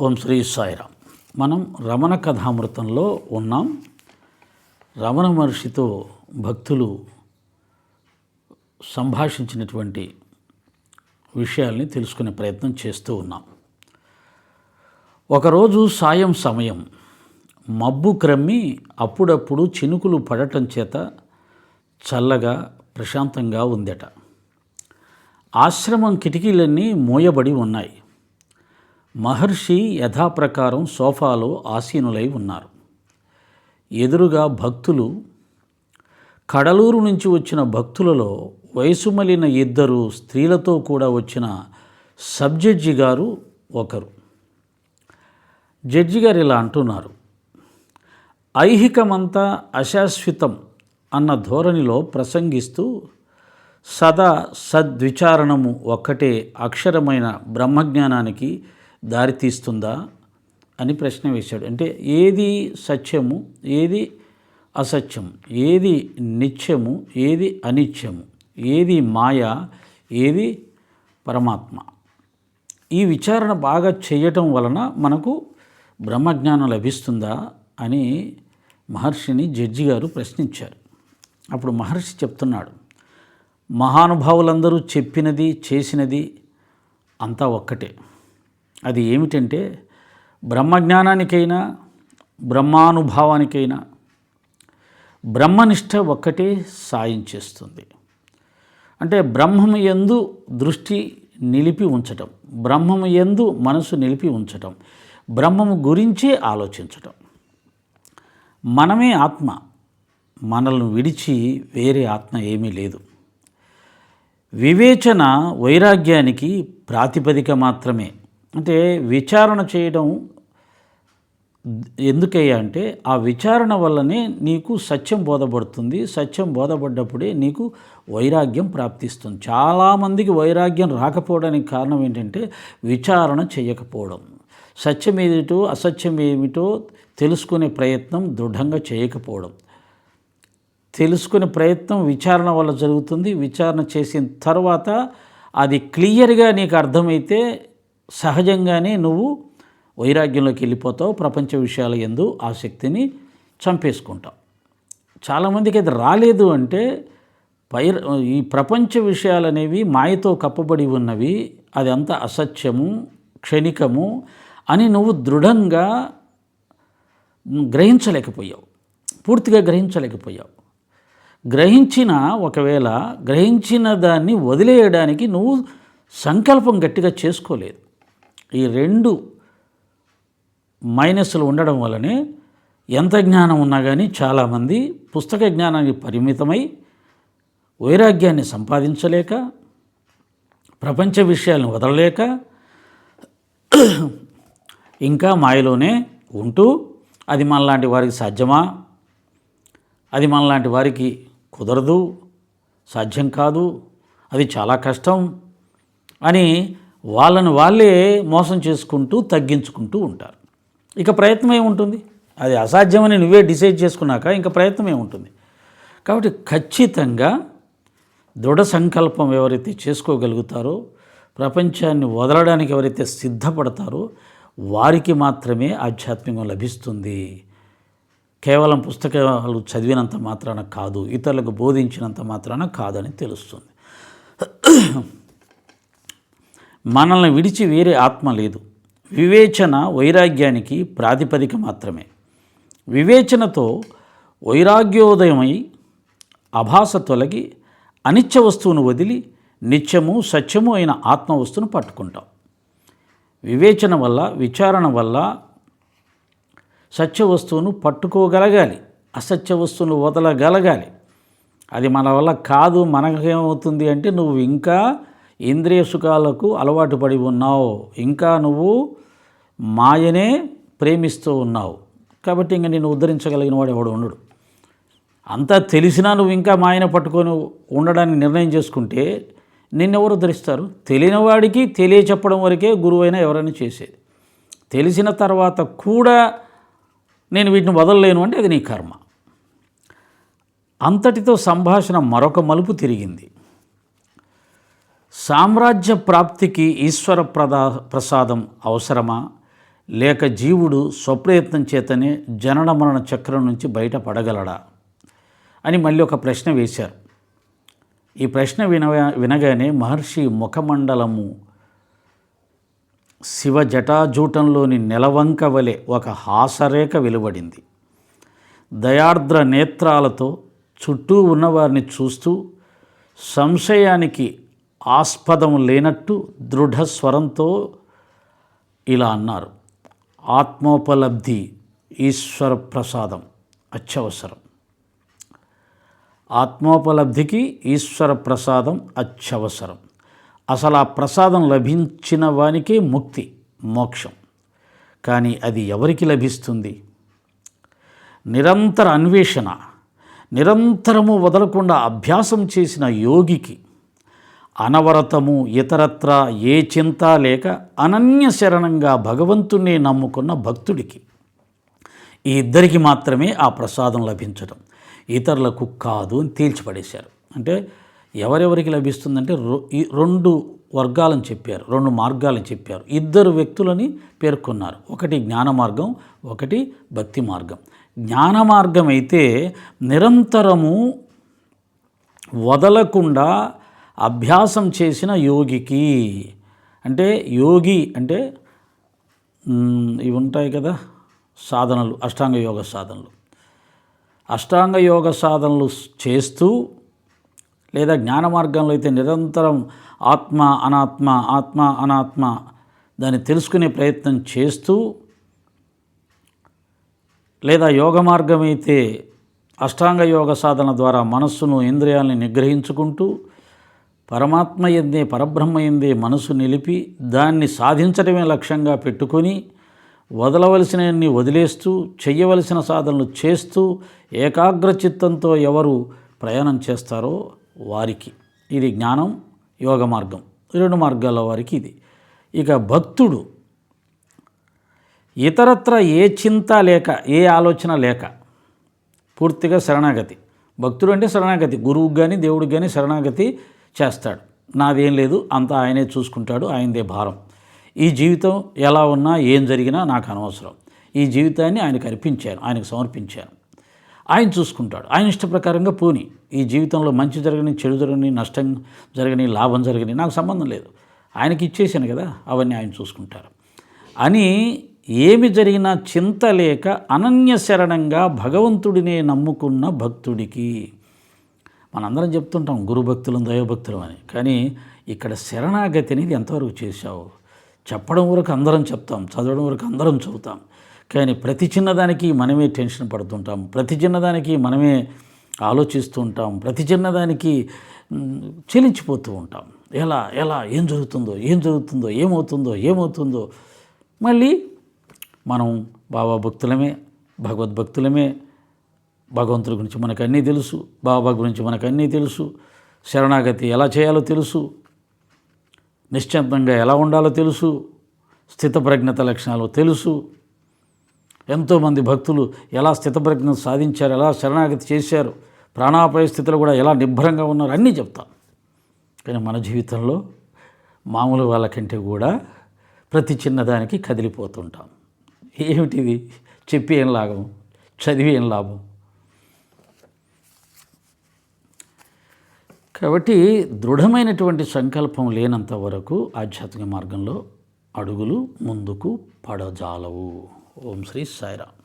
ఓం శ్రీ సాయిరామ్. మనం రమణ కథామృతంలో ఉన్నాం. రమణ మహర్షితో భక్తులు సంభాషించినటువంటి విషయాల్ని తెలుసుకునే ప్రయత్నం చేస్తూ ఉన్నాం. ఒకరోజు సాయం సమయం మబ్బు క్రమ్మి అప్పుడప్పుడు చినుకులు పడటం చేత చల్లగా ప్రశాంతంగా ఉందట. ఆశ్రమం కిటికీలన్నీ మూయబడి ఉన్నాయి. మహర్షి యథాప్రకారం సోఫాలో ఆసీనులై ఉన్నారు. ఎదురుగా భక్తులు కడలూరు నుంచి వచ్చిన భక్తులలో వయసుమలిన ఇద్దరు స్త్రీలతో కూడా వచ్చిన సబ్ జడ్జి గారు ఒకరు. జడ్జి గారు ఇలా అంటున్నారు ఐహికమంతా అశాశ్వతం అన్న ధోరణిలో ప్రసంగిస్తూ సదా సద్విచారణము ఒక్కటే అక్షరమైన బ్రహ్మజ్ఞానానికి దారితీస్తుందా అని ప్రశ్న వేశాడు. అంటే ఏది సత్యము ఏది అసత్యం ఏది నిత్యము ఏది అనిత్యము ఏది మాయ ఏది పరమాత్మ. ఈ విచారణ బాగా చేయటం వలన మనకు బ్రహ్మజ్ఞానం లభిస్తుందా అని మహర్షిని జడ్జి గారు ప్రశ్నించారు. అప్పుడు మహర్షి చెప్తున్నాడు మహానుభావులందరూ చెప్పినది చేసినది అంతా ఒక్కటే. అది ఏమిటంటే బ్రహ్మజ్ఞానానికైనా బ్రహ్మానుభావానికైనా బ్రహ్మనిష్ట ఒక్కటే సాయం చేస్తుంది. అంటే బ్రహ్మము ఎందు దృష్టి నిలిపి ఉంచటం బ్రహ్మము ఎందు మనసు నిలిపి ఉంచటం బ్రహ్మము గురించే ఆలోచించటం. మనమే ఆత్మ మనల్ని విడిచి వేరే ఆత్మ ఏమీ లేదు. వివేచన వైరాగ్యానికి ప్రాతిపదిక మాత్రమే. అంటే విచారణ చేయడం ఎందుకయ్యా అంటే ఆ విచారణ వల్లనే నీకు సత్యం బోధపడుతుంది సత్యం బోధపడ్డప్పుడే నీకు వైరాగ్యం ప్రాప్తిస్తుంది. చాలామందికి వైరాగ్యం రాకపోవడానికి కారణం ఏంటంటే విచారణ చేయకపోవడం. సత్యం ఏమిటో అసత్యం ఏమిటో తెలుసుకునే ప్రయత్నం దృఢంగా చేయకపోవడం. తెలుసుకునే ప్రయత్నం విచారణ వల్ల జరుగుతుంది. విచారణ చేసిన తర్వాత అది క్లియర్గా నీకు అర్థమైతే సహజంగానే నువ్వు వైరాగ్యంలోకి వెళ్ళిపోతావు ప్రపంచ విషయాల ఎందు ఆసక్తిని చంపేసుకుంటావు. చాలామందికి అది రాలేదు అంటే పై ఈ ప్రపంచ విషయాలు అనేవి మాయతో కప్పబడి ఉన్నవి అది అంత అసత్యము క్షణికము అని నువ్వు దృఢంగా గ్రహించలేకపోయావు. పూర్తిగా గ్రహించలేకపోయావు. గ్రహించిన ఒకవేళ గ్రహించిన దాన్ని వదిలేయడానికి నువ్వు సంకల్పం గట్టిగా చేసుకోలేదు. ఈ రెండు మైనస్లు ఉండడం వల్లనే ఎంత జ్ఞానం ఉన్నా కానీ చాలామంది పుస్తక జ్ఞానానికి పరిమితమై వైరాగ్యాన్ని సంపాదించలేక ప్రపంచ విషయాలను వదలలేక ఇంకా మాయలోనే ఉంటూ అది మనలాంటి వారికి సాధ్యమా? అది మనలాంటి వారికి కుదరదు సాధ్యం కాదు అది చాలా కష్టం అని వాళ్ళని వాళ్ళే మోసం చేసుకుంటూ తగ్గించుకుంటూ ఉంటారు. ఇక ప్రయత్నం ఏముంటుంది? అది అసాధ్యమని నువ్వే డిసైడ్ చేసుకున్నాక ఇంకా ప్రయత్నం ఏముంటుంది? కాబట్టి ఖచ్చితంగా దృఢ సంకల్పం ఎవరైతే చేసుకోగలుగుతారో ప్రపంచాన్ని వదలడానికి ఎవరైతే సిద్ధపడతారో వారికి మాత్రమే ఆధ్యాత్మికం లభిస్తుంది. కేవలం పుస్తకాలు చదివినంత మాత్రాన కాదు ఇతరులకు బోధించినంత మాత్రాన కాదని తెలుస్తుంది. మనల్ని విడిచి వేరే ఆత్మ లేదు. వివేచన వైరాగ్యానికి ప్రాతిపదిక మాత్రమే. వివేచనతో వైరాగ్యోదయమై అభాస తొలగి అనిత్య వస్తువును వదిలి నిత్యము సత్యము అయిన ఆత్మ వస్తువును పట్టుకుంటాం. వివేచన వల్ల విచారణ వల్ల సత్య వస్తువును పట్టుకోగలగాలి. అసత్య వస్తువును వదలగలగాలి. అది మన వల్ల కాదు మనకేమవుతుంది అంటే నువ్వు ఇంకా ఇంద్రియ సుఖాలకు అలవాటు పడి ఉన్నావు. ఇంకా నువ్వు మాయనే ప్రేమిస్తూ ఉన్నావు. కాబట్టి ఇంక నేను ఉద్ధరించగలిగిన వాడు ఎవడు ఉండడు. అంతా తెలిసినా నువ్వు ఇంకా మాయన పట్టుకొని ఉండడానికి నిర్ణయం చేసుకుంటే నిన్నెవరు ధరిస్తారు తెలియని వాడికి తెలియ చెప్పడం వరకే గురువైనా ఎవరైనా చేసేది. తెలిసిన తర్వాత కూడా నేను వీటిని వదలలేను అంటే అది నీ కర్మ. అంతటితో సంభాషణ మరొక మలుపు తిరిగింది. సామ్రాజ్య ప్రాప్తికి ఈశ్వర ప్రదా ప్రసాదం అవసరమా? లేక జీవుడు స్వప్రయత్నం చేతనే జనన మరణ చక్రం నుంచి బయటపడగలడా? అని మళ్ళీ ఒక ప్రశ్న వేశారు. ఈ ప్రశ్న విన వినగానే మహర్షి ముఖమండలము శివ జటాజూటంలోని నెలవంక వలె ఒక హాసరేఖ వెలువడింది. దయార్ద్ర నేత్రాలతో చుట్టూ ఉన్నవారిని చూస్తూ సంశయానికి ఆస్పదం లేనట్టు దృఢ స్వరంతో ఇలా అన్నారు. ఆత్మోపలబ్ధి ఈశ్వర ప్రసాదం అత్యవసరం. ఆత్మోపలబ్ధికి ఈశ్వర ప్రసాదం అత్యవసరం. అసలు ఆ ప్రసాదం లభించిన వానికే ముక్తి మోక్షం. కానీ అది ఎవరికి లభిస్తుంది? నిరంతర అన్వేషణ నిరంతరము వదలకుండా అభ్యాసం చేసిన యోగికి అనవరతము ఇతరత్ర ఏ చింత లేక అనన్య శరణంగా భగవంతుణ్ణి నమ్ముకున్న భక్తుడికి ఈ ఇద్దరికి మాత్రమే ఆ ప్రసాదం లభించడం. ఇతరులకు కాదు అని తేల్చిపడేశారు. అంటే ఎవరెవరికి లభిస్తుందంటే రెండు వర్గాలను చెప్పారు రెండు మార్గాలను చెప్పారు. ఇద్దరు వ్యక్తులని పేర్కొన్నారు. ఒకటి జ్ఞాన మార్గం ఒకటి భక్తి మార్గం. జ్ఞాన మార్గం అయితే నిరంతరము వదలకుండా అభ్యాసం చేసిన యోగికి అంటే యోగి అంటే ఇవి ఉంటాయి కదా సాధనలు అష్టాంగ యోగ సాధనలు. అష్టాంగ యోగ సాధనలు చేస్తూ లేదా జ్ఞాన మార్గంలో అయితే నిరంతరం ఆత్మ అనాత్మ ఆత్మ అనాత్మ దాన్ని తెలుసుకునే ప్రయత్నం చేస్తూ లేదా యోగ మార్గం అయితే అష్టాంగ యోగ సాధన ద్వారా మనస్సును ఇంద్రియాలని నిగ్రహించుకుంటూ పరమాత్మ ఎందే పరబ్రహ్మ ఎందే మనసు నిలిపి దాన్ని సాధించడమే లక్ష్యంగా పెట్టుకొని వదలవలసినవన్నీ వదిలేస్తూ చెయ్యవలసిన సాధనలు చేస్తూ ఏకాగ్ర చిత్తంతో ఎవరు ప్రయాణం చేస్తారో వారికి. ఇది జ్ఞానం యోగ మార్గం. రెండు మార్గాల వారికి ఇది. ఇక భక్తుడు ఇతరత్ర ఏ చింత లేక ఏ ఆలోచన లేక పూర్తిగా శరణాగతి. భక్తుడు అంటే శరణాగతి. గురువుకి కానీ దేవుడికి కానీ శరణాగతి చేస్తాడు. నాదేం లేదు అంతా ఆయనే చూసుకుంటాడు ఆయనదే భారం. ఈ జీవితం ఎలా ఉన్నా ఏం జరిగినా నాకు అనవసరం. ఈ జీవితాన్ని ఆయనకు అర్పించాను ఆయనకు సమర్పించాను. ఆయన చూసుకుంటాడు. ఆయన ఇష్ట ప్రకారంగా పోని. ఈ జీవితంలో మంచి జరగని చెడు జరగని నష్టం జరగని లాభం జరగని నాకు సంబంధం లేదు. ఆయనకి ఇచ్చేసాను కదా అవన్నీ ఆయన చూసుకుంటారు. అని ఏమి జరిగినా చింత లేక అనన్య శరణంగా భగవంతుడినే నమ్ముకున్న భక్తుడికి మనందరం చెప్తుంటాం గురుభక్తులం దైవభక్తులం అని. కానీ ఇక్కడ శరణాగతి అనేది ఎంతవరకు చేశావు? చెప్పడం వరకు అందరం చెప్తాం చదవడం వరకు అందరం చదువుతాం. కానీ ప్రతి చిన్నదానికి మనమే టెన్షన్ పడుతుంటాం ప్రతి చిన్నదానికి మనమే ఆలోచిస్తూ ఉంటాం ప్రతి చిన్నదానికి చెలించిపోతూ ఉంటాం. ఎలా ఎలా ఏం జరుగుతుందో ఏం జరుగుతుందో ఏమవుతుందో ఏమవుతుందో. మళ్ళీ మనం బాబా భక్తులమే భగవద్భక్తులమే భగవంతుడి గురించి మనకు అన్నీ తెలుసు బాబా గురించి మనకు అన్నీ తెలుసు శరణాగతి ఎలా చేయాలో తెలుసు నిశ్చంతంగా ఎలా ఉండాలో తెలుసు స్థితప్రజ్ఞత లక్షణాలు తెలుసు. ఎంతోమంది భక్తులు ఎలా స్థితప్రజ్ఞ సాధించారు ఎలా శరణాగతి చేశారు ప్రాణాపాయ స్థితిలో కూడా ఎలా నిబ్బరంగా ఉన్నారు అన్నీ చెప్తాం. కానీ మన జీవితంలో మామూలు వాళ్ళకంటే కూడా ప్రతి చిన్నదానికి కదిలిపోతుంటాం. ఏమిటిది? చెప్పి ఏం లాభం? చదివి ఏం లాభం? కాబట్టి దృఢమైనటువంటి సంకల్పం లేనంత వరకు ఆధ్యాత్మిక మార్గంలో అడుగులు ముందుకు పడజాలవు. ఓం శ్రీ సాయిరామ్.